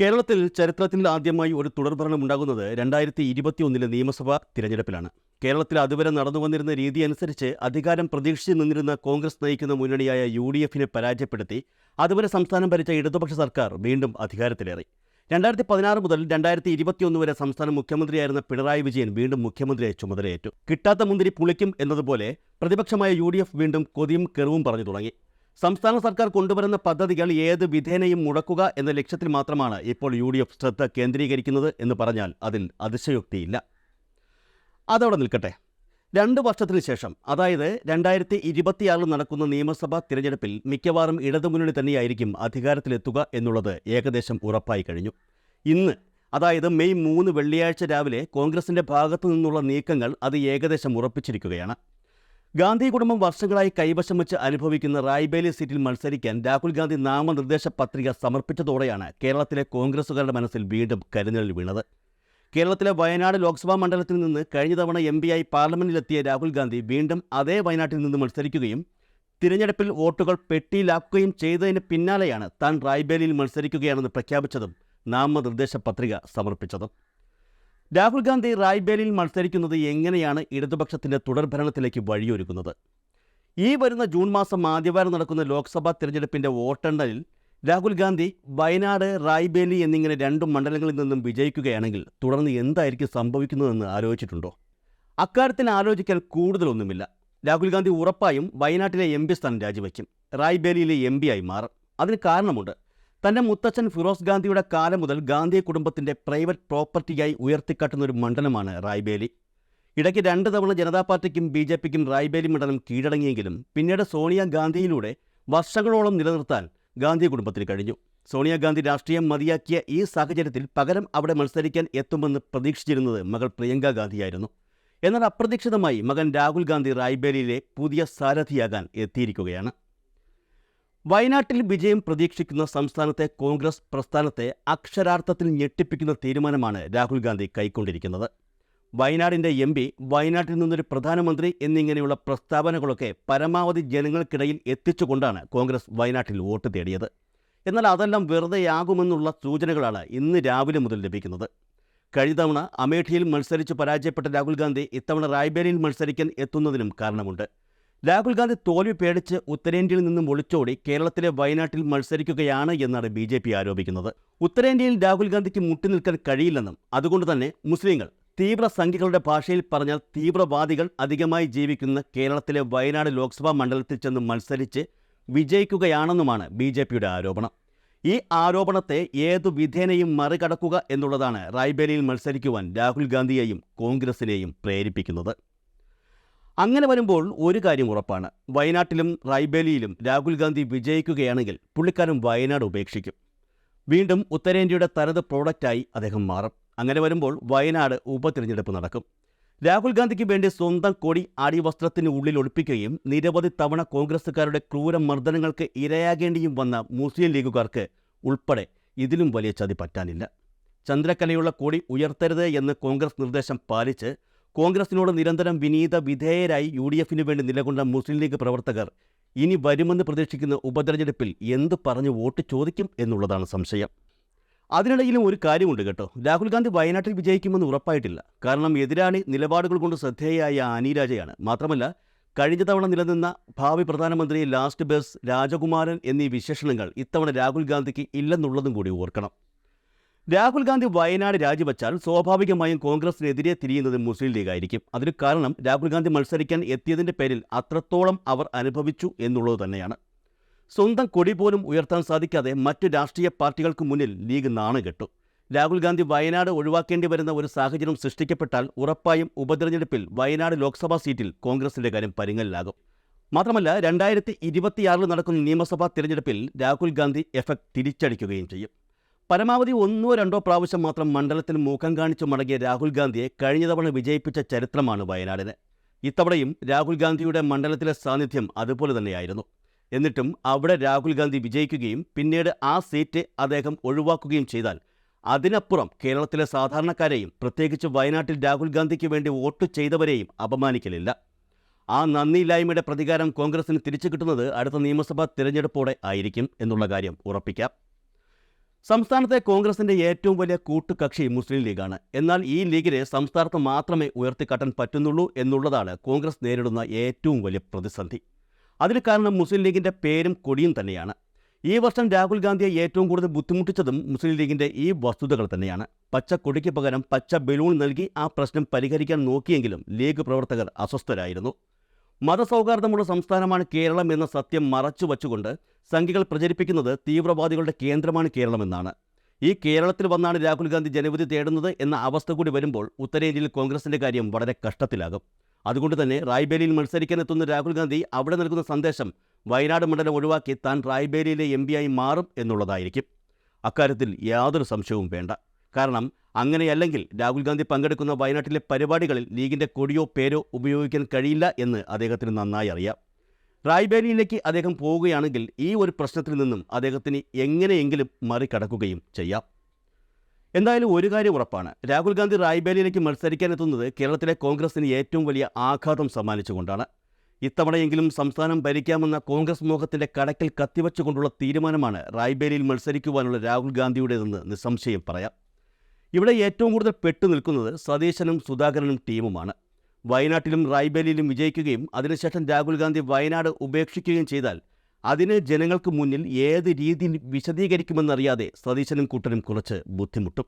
കേരളത്തിൽ ചരിത്രത്തിൽ ആദ്യമായി ഒരു തുടർഭരണം ഉണ്ടാകുന്നത് രണ്ടായിരത്തി ഇരുപത്തിയൊന്നിലെ നിയമസഭാ തിരഞ്ഞെടുപ്പിലാണ്. കേരളത്തിൽ അതുവരെ നടന്നു വന്നിരുന്ന രീതി അനുസരിച്ച് അധികാരം പ്രതീക്ഷിച്ചു നിന്നിരുന്ന കോൺഗ്രസ് നയിക്കുന്ന മുന്നണിയായ യു ഡി എഫിനെ പരാജയപ്പെടുത്തി അതുവരെ സംസ്ഥാനം ഭരിച്ച ഇടതുപക്ഷ സർക്കാർ വീണ്ടും അധികാരത്തിലേറി. രണ്ടായിരത്തി പതിനാറ് മുതൽ രണ്ടായിരത്തി ഇരുപത്തിയൊന്ന് വരെ സംസ്ഥാന മുഖ്യമന്ത്രിയായിരുന്ന പിണറായി വിജയൻ വീണ്ടും മുഖ്യമന്ത്രിയായി ചുമതലയേറ്റു. കിട്ടാത്ത മുന്തിരി പുളിക്കും എന്നതുപോലെ പ്രതിപക്ഷമായ യു വീണ്ടും കൊതിയും കെറുവും പറഞ്ഞു തുടങ്ങി. സംസ്ഥാന സർക്കാർ കൊണ്ടുവരുന്ന പദ്ധതികൾ ഏത് വിധേനയും മുടക്കുക എന്ന ലക്ഷ്യത്തിൽ മാത്രമാണ് ഇപ്പോൾ യു ഡി എഫ് ശ്രദ്ധ കേന്ദ്രീകരിക്കുന്നത് എന്ന് പറഞ്ഞാൽ അതിൽ അതിശയോക്തിയില്ല. അതവിടെ നിൽക്കട്ടെ. രണ്ട് വർഷത്തിന് ശേഷം അതായത് രണ്ടായിരത്തി ഇരുപത്തിയാറിൽ നടക്കുന്ന നിയമസഭാ തിരഞ്ഞെടുപ്പിൽ മിക്കവാറും ഇടതുമുന്നണി തന്നെയായിരിക്കും അധികാരത്തിലെത്തുക എന്നുള്ളത് ഏകദേശം ഉറപ്പായി കഴിഞ്ഞു. ഇന്ന് അതായത് മെയ് മൂന്ന് വെള്ളിയാഴ്ച രാവിലെ കോൺഗ്രസിന്റെ ഭാഗത്തു നിന്നുള്ള നീക്കങ്ങൾ അത് ഏകദേശം ഉറപ്പിച്ചിരിക്കുകയാണ്. ഗാന്ധി കുടുംബം വർഷങ്ങളായി കൈവശം വെച്ച് അനുഭവിക്കുന്ന റായ്ബേലി സീറ്റിൽ മത്സരിക്കാൻ രാഹുൽ ഗാന്ധി നാമനിർദ്ദേശ പത്രിക സമർപ്പിച്ചതോടെയാണ് കേരളത്തിലെ കോൺഗ്രസുകാരുടെ മനസ്സിൽ വീണ്ടും കരുനിഴൽ വീണത്. കേരളത്തിലെ വയനാട് ലോക്സഭാ മണ്ഡലത്തിൽ നിന്ന് കഴിഞ്ഞ തവണ എം പിയായി പാർലമെന്റിലെത്തിയ രാഹുൽ ഗാന്ധി വീണ്ടും അതേ വയനാട്ടിൽ നിന്ന് മത്സരിക്കുകയും തിരഞ്ഞെടുപ്പിൽ വോട്ടുകൾ പെട്ടിയിലാക്കുകയും ചെയ്തതിന് പിന്നാലെയാണ് താൻ റായ്ബേലിയിൽ മത്സരിക്കുകയാണെന്ന് പ്രഖ്യാപിച്ചതും നാമനിർദ്ദേശ പത്രിക സമർപ്പിച്ചതും. രാഹുൽ ഗാന്ധി റായ്ബേലിയിൽ മത്സരിക്കുന്നത് എങ്ങനെയാണ് ഇടതുപക്ഷത്തിന്റെ തുടർഭരണത്തിലേക്ക് വഴിയൊരുക്കുന്നത്? ഈ വരുന്ന ജൂൺ മാസം ആദ്യവാരം നടക്കുന്ന ലോക്സഭാ തിരഞ്ഞെടുപ്പിന്റെ വോട്ടെണ്ണലിൽ രാഹുൽ ഗാന്ധി വയനാട് റായ്ബേലി എന്നിങ്ങനെ രണ്ട് മണ്ഡലങ്ങളിൽ നിന്നും വിജയിക്കുകയാണെങ്കിൽ തുടർന്ന് എന്തായിരിക്കും സംഭവിക്കുന്നതെന്ന് ആലോചിച്ചിട്ടുണ്ടോ? അക്കാര്യത്തിന് ആലോചിക്കാൻ കൂടുതലൊന്നുമില്ല. രാഹുൽ ഗാന്ധി ഉറപ്പായും വയനാട്ടിലെ എം പി സ്ഥാനം രാജിവെക്കും. റായ്ബേലിയിലെ എം പി ആയി മാറും. അതിന് കാരണമുണ്ട്. തന്റെ മുത്തച്ഛൻ ഫിറോസ് ഗാന്ധിയുടെ കാലം മുതൽ ഗാന്ധി കുടുംബത്തിന്റെ പ്രൈവറ്റ് പ്രോപ്പർട്ടിയായി ഉയർത്തിക്കാട്ടുന്ന ഒരു മണ്ഡലമാണ് റായ്ബേലി. ഇടയ്ക്ക് രണ്ട് തവണ ജനതാ പാർട്ടിക്കും ബി ജെ പിക്കും റായ്ബേലി മണ്ഡലം കീഴടങ്ങിയെങ്കിലും പിന്നീട് സോണിയ ഗാന്ധിയിലൂടെ വർഷങ്ങളോളം നിലനിർത്താൻ ഗാന്ധി കുടുംബത്തിന് കഴിഞ്ഞു. സോണിയാഗാന്ധി രാഷ്ട്രീയം മതിയാക്കിയ ഈ സാഹചര്യത്തിൽ പകരം അവിടെ മത്സരിക്കാൻ എത്തുമെന്ന് പ്രതീക്ഷിച്ചിരുന്നത് മകൾ പ്രിയങ്ക ഗാന്ധിയായിരുന്നു. എന്നാൽ അപ്രതീക്ഷിതമായി മകൻ രാഹുൽ ഗാന്ധി റായ്ബേലിയിലെ പുതിയ സാരഥിയാകാൻ എത്തിയിരിക്കുകയാണ്. വയനാട്ടിൽ വിജയം പ്രതീക്ഷിക്കുന്ന സംസ്ഥാനത്തെ കോൺഗ്രസ് പ്രസ്ഥാനത്തെ അക്ഷരാർത്ഥത്തിൽ ഞെട്ടിപ്പിക്കുന്ന തീരുമാനമാണ് രാഹുൽ ഗാന്ധി കൈക്കൊണ്ടിരിക്കുന്നത്. വയനാടിന്റെ എം പി വയനാട്ടിൽ നിന്നൊരു പ്രധാനമന്ത്രി എന്നിങ്ങനെയുള്ള പ്രസ്താവനകളൊക്കെ പരമാവധി ജനങ്ങൾക്കിടയിൽ എത്തിച്ചുകൊണ്ടാണ് കോൺഗ്രസ് വയനാട്ടിൽ വോട്ട് തേടിയത്. എന്നാൽ അതെല്ലാം വെറുതെയാകുമെന്നുള്ള സൂചനകളാണ് ഇന്ന് രാവിലെ മുതൽ ലഭിക്കുന്നത്. കഴിഞ്ഞ തവണ അമേഠിയിൽ മത്സരിച്ച് പരാജയപ്പെട്ട രാഹുൽ ഗാന്ധി ഇത്തവണ റായ്ബേലിയിൽ മത്സരിക്കാൻ എത്തുന്നതിനും കാരണമുണ്ട്. രാഹുൽ ഗാന്ധി തോൽവി പേടിച്ച് ഉത്തരേന്ത്യയിൽ നിന്നും ഒളിച്ചോടി കേരളത്തിലെ വയനാട്ടിൽ മത്സരിക്കുകയാണ് എന്നാണ് ബി ജെ പി ആരോപിക്കുന്നത്. ഉത്തരേന്ത്യയിൽ രാഹുൽ ഗാന്ധിക്ക് മുട്ടി നിൽക്കാൻ കഴിയില്ലെന്നും അതുകൊണ്ട് തന്നെ മുസ്ലിങ്ങൾ തീവ്ര സംഖ്യകളുടെ ഭാഷയിൽ പറഞ്ഞാൽ തീവ്രവാദികൾ അധികമായി ജീവിക്കുന്ന കേരളത്തിലെ വയനാട് ലോക്സഭാ മണ്ഡലത്തിൽ ചെന്ന് മത്സരിച്ച് വിജയിക്കുകയാണെന്നുമാണ് ബി ജെ പിയുടെ ആരോപണം. ഈ ആരോപണത്തെ ഏതു വിധേനയും മറികടക്കുക എന്നുള്ളതാണ് റായ്ബേലിയിൽ മത്സരിക്കുവാൻ രാഹുൽ ഗാന്ധിയെയും കോൺഗ്രസിനെയും പ്രേരിപ്പിക്കുന്നത്. അങ്ങനെ വരുമ്പോൾ ഒരു കാര്യം ഉറപ്പാണ്. വയനാട്ടിലും റായ്ബേലിയിലും രാഹുൽ ഗാന്ധി വിജയിക്കുകയാണെങ്കിൽ പുള്ളിക്കാരൻ വയനാട് ഉപേക്ഷിക്കും. വീണ്ടും ഉത്തരേന്ത്യയുടെ തനത് പ്രോഡക്റ്റായി അദ്ദേഹം മാറും. അങ്ങനെ വരുമ്പോൾ വയനാട് ഉപതിരഞ്ഞെടുപ്പ് നടക്കും. രാഹുൽ ഗാന്ധിക്ക് വേണ്ടി സ്വന്തം കൊടി അടിവസ്ത്രത്തിന് ഉള്ളിൽ ഒളിപ്പിക്കുകയും നിരവധി തവണ കോൺഗ്രസുകാരുടെ ക്രൂര മർദ്ദനങ്ങൾക്ക് ഇരയാകേണ്ടിയും വന്ന മുസ്ലിം ലീഗുകാർക്ക് ഉൾപ്പെടെ ഇതിലും വലിയ ചതി പറ്റാനില്ല. ചന്ദ്രക്കലയുള്ള കൊടി ഉയർത്തരുത് എന്ന് കോൺഗ്രസ് നിർദ്ദേശം പാലിച്ച് കോൺഗ്രസിനോട് നിരന്തരം വിനീത വിധേയരായി യു ഡി എഫിന് വേണ്ടി നിലകൊണ്ട മുസ്ലിം ലീഗ് പ്രവർത്തകർ ഇനി വരുമെന്ന് പ്രതീക്ഷിക്കുന്ന ഉപതെരഞ്ഞെടുപ്പിൽ എന്ത് പറഞ്ഞ് വോട്ട് ചോദിക്കും എന്നുള്ളതാണ് സംശയം. അതിനിടയിലും ഒരു കാര്യമുണ്ട് കേട്ടോ. രാഹുൽ ഗാന്ധി വയനാട്ടിൽ വിജയിക്കുമെന്ന് ഉറപ്പായിട്ടില്ല. കാരണം എതിരാളി നിലപാടുകൾ കൊണ്ട് ശ്രദ്ധേയായ അനിരാജയാണ് മാത്രമല്ല കഴിഞ്ഞ തവണ നിലനിന്ന ഭാവി പ്രധാനമന്ത്രി ലാസ്റ്റ് ബസ് രാജകുമാരൻ എന്നീ വിശേഷണങ്ങൾ ഇത്തവണ രാഹുൽ ഗാന്ധിക്ക് ഇല്ലെന്നുള്ളതും കൂടി ഓർക്കണം. രാഹുൽ ഗാന്ധി വയനാട് രാജിവെച്ചാൽ സ്വാഭാവികമായും കോൺഗ്രസിനെതിരെ തിരിയുന്നത് മുസ്ലിം ലീഗായിരിക്കും. അതിന് കാരണം രാഹുൽ ഗാന്ധി മത്സരിക്കാൻ എത്തിയതിന്റെ പേരിൽ അത്രത്തോളം അവർ അനുഭവിച്ചു എന്നുള്ളത് തന്നെയാണ്. സ്വന്തം കൊടി പോലും ഉയർത്താൻ സാധിക്കാതെ മറ്റ് രാഷ്ട്രീയ പാർട്ടികൾക്ക് മുന്നിൽ ലീഗ് നാണുകെട്ടു. രാഹുൽ ഗാന്ധി വയനാട് ഒഴിവാക്കേണ്ടി വരുന്ന ഒരു സാഹചര്യം സൃഷ്ടിക്കപ്പെട്ടാൽ ഉറപ്പായും ഉപതെരഞ്ഞെടുപ്പിൽ വയനാട് ലോക്സഭാ സീറ്റിൽ കോൺഗ്രസിന്റെ കാര്യം പരിങ്ങലിലാകും മാത്രമല്ല രണ്ടായിരത്തി ഇരുപത്തിയാറിൽ നടക്കുന്ന നിയമസഭാ തിരഞ്ഞെടുപ്പിൽ രാഹുൽ ഗാന്ധി എഫക്ട് തിരിച്ചടിക്കുകയും ചെയ്യും. പരമാവധി ഒന്നോ രണ്ടോ പ്രാവശ്യം മാത്രം മണ്ഡലത്തിൽ മുഖം കാണിച്ചു മടങ്ങിയ രാഹുൽ ഗാന്ധിയെ കഴിഞ്ഞ തവണ വിജയിപ്പിച്ച ചരിത്രമാണ് വയനാടിന്. ഇത്തവണയും രാഹുൽ ഗാന്ധിയുടെ മണ്ഡലത്തിലെ സാന്നിധ്യം അതുപോലെ തന്നെയായിരുന്നു. എന്നിട്ടും അവിടെ രാഹുൽ ഗാന്ധി വിജയിക്കുകയും പിന്നീട് ആ സീറ്റ് അദ്ദേഹം ഒഴിവാക്കുകയും ചെയ്താൽ അതിനപ്പുറം കേരളത്തിലെ സാധാരണക്കാരെയും പ്രത്യേകിച്ച് വയനാട്ടിൽ രാഹുൽ ഗാന്ധിക്ക് വേണ്ടി വോട്ട് ചെയ്തവരെയും അപമാനിക്കലില്ല. ആ നന്ദിയില്ലായ്മയുടെ പ്രതികാരം കോൺഗ്രസിന് തിരിച്ചു കിട്ടുന്നത് അടുത്ത നിയമസഭാ തിരഞ്ഞെടുപ്പോടെ ആയിരിക്കും എന്നുള്ള കാര്യം ഉറപ്പിക്കാം. സംസ്ഥാനത്തെ കോൺഗ്രസിന്റെ ഏറ്റവും വലിയ കൂട്ടുകക്ഷി മുസ്ലിം ലീഗാണ്. എന്നാൽ ഈ ലീഗിനെ സംസ്ഥാനത്ത് മാത്രമേ ഉയർത്തിക്കാട്ടാൻ പറ്റുന്നുള്ളൂ എന്നുള്ളതാണ് കോൺഗ്രസ് നേരിടുന്ന ഏറ്റവും വലിയ പ്രതിസന്ധി. അതിന് കാരണം മുസ്ലിം ലീഗിന്റെ പേരും കൊടിയും തന്നെയാണ്. ഈ വർഷം രാഹുൽ ഗാന്ധിയെ ഏറ്റവും കൂടുതൽ ബുദ്ധിമുട്ടിച്ചതും മുസ്ലിം ലീഗിന്റെ ഈ വസ്തുതകൾ തന്നെയാണ്. പച്ച കൊടിക്ക് പകരം പച്ച ബലൂൺ നൽകി ആ പ്രശ്നം പരിഹരിക്കാൻ നോക്കിയെങ്കിലും ലീഗ് പ്രവർത്തകർ അസ്വസ്ഥരായിരുന്നു. മതസൗഹാർദ്ദമുള്ള സംസ്ഥാനമാണ് കേരളം എന്ന സത്യം മറച്ചു വച്ചുകൊണ്ട് സംഘികൾ പ്രചരിപ്പിക്കുന്നത് തീവ്രവാദികളുടെ കേന്ദ്രമാണ് കേരളമെന്നാണ്. ഈ കേരളത്തിൽ വന്നാണ് രാഹുൽ ഗാന്ധി ജനവിധി തേടുന്നത് എന്ന അവസ്ഥ കൂടി വരുമ്പോൾ ഉത്തരേന്ത്യയിൽ കോൺഗ്രസിന്റെ കാര്യം വളരെ കഷ്ടത്തിലാകും. അതുകൊണ്ട് തന്നെ റായ്ബേലിയിൽ മത്സരിക്കാനെത്തുന്ന രാഹുൽ ഗാന്ധി അവിടെ നൽകുന്ന സന്ദേശം വയനാട് മണ്ഡലം ഒഴിവാക്കി താൻ റായ്ബേലിയിലെ എം ആയി മാറും എന്നുള്ളതായിരിക്കും. അക്കാര്യത്തിൽ യാതൊരു സംശയവും വേണ്ട. കാരണം അങ്ങനെയല്ലെങ്കിൽ രാഹുൽ ഗാന്ധി പങ്കെടുക്കുന്ന വയനാട്ടിലെ പരിപാടികളിൽ ലീഗിന്റെ കൊടിയോ പേരോ ഉപയോഗിക്കാൻ കഴിയില്ല എന്ന് അദ്ദേഹത്തിന് നന്നായി അറിയാം. റായ്ബേലിയിലേക്ക് അദ്ദേഹം പോവുകയാണെങ്കിൽ ഈ ഒരു പ്രശ്നത്തിൽ നിന്നും അദ്ദേഹത്തിന് എങ്ങനെയെങ്കിലും മറികടക്കുകയും ചെയ്യാം. എന്തായാലും ഒരു കാര്യം ഉറപ്പാണ്. രാഹുൽ ഗാന്ധി റായ്ബേലിയിലേക്ക് മത്സരിക്കാനെത്തുന്നത് കേരളത്തിലെ കോൺഗ്രസിന് ഏറ്റവും വലിയ ആഘാതം സമ്മാനിച്ചുകൊണ്ടാണ്. ഇത്തവണയെങ്കിലും സംസ്ഥാനം ഭരിക്കാമെന്ന കോൺഗ്രസ് മോഹത്തിന്റെ കടക്കിൽ കത്തിവച്ചുകൊണ്ടുള്ള തീരുമാനമാണ് റായ്ബേലിയിൽ മത്സരിക്കുവാനുള്ള രാഹുൽ ഗാന്ധിയുടേതെന്ന് നിസ്സംശയം പറയാം. ഇവിടെ ഏറ്റവും കൂടുതൽ പെട്ടു നിൽക്കുന്നത് സതീശനും സുധാകരനും ടീമുമാണ്. വയനാട്ടിലും റായ്ബേലിയിലും വിജയിക്കുകയും അതിനുശേഷം രാഹുൽ ഗാന്ധി വയനാട് ഉപേക്ഷിക്കുകയും ചെയ്താൽ അതിന് ജനങ്ങൾക്ക് മുന്നിൽ ഏത് രീതിയിൽ വിശദീകരിക്കുമെന്നറിയാതെ സതീശനും കൂട്ടനും കുറച്ച് ബുദ്ധിമുട്ടും.